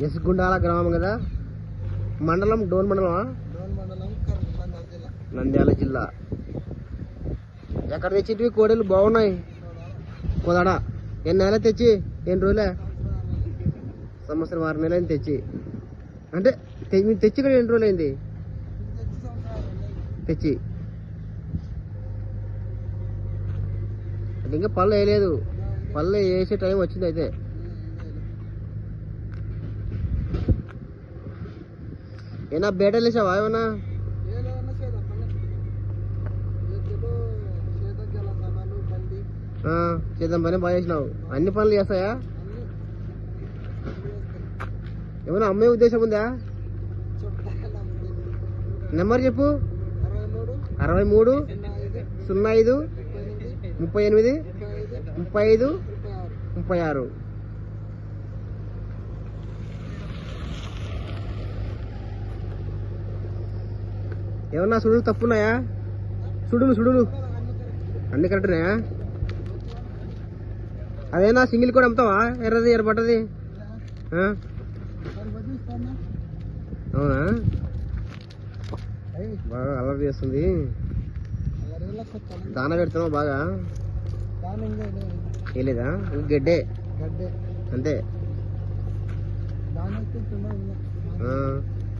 ఎస్గుండాల గ్రామం కదా? మండలం డోన్ మండలమా? నంద్యాల జిల్లా. ఎక్కడ తెచ్చిటివి? కోడలు బాగున్నాయి. కోదాడ ఎన్ని నెలలు తెచ్చి? ఎన్ని రోజులే? సంవత్సరం ఆరు నెలలు తెచ్చి. అంటే మీరు తెచ్చి కూడా ఎన్ని రోజులు అయింది తెచ్చి. అంటే ఇంకా పళ్ళు వేయలేదు. పళ్ళు వేసే టైం వచ్చింది అయితే. ఏనా బేటలు వేసావా ఏమన్నా? చేద్దాం పని బాగా చేసినావు. అన్ని పనులు చేస్తాయా? ఏమైనా అమ్మే ఉద్దేశం ఉందా? నెంబర్ చెప్పు. అరవై మూడు సున్నా ఐదు ముప్పై ఎనిమిది ముప్పై ఐదు ముప్పై ఆరు. ఏమన్నా సుడులు తప్పున్నాయా? సుడులు సుడులు. అన్ని కరెక్ట్నాయా అదేనా సింగిల్ కూడా అమ్ముతావా? ఎర్రది ఎర్రపడ్డది ఆ? అవునా? బాగా అలర్ట్ చేస్తుంది. దాన పెడుతున్నావు బాగా? వేయలేదా? గడ్డే. అంతే.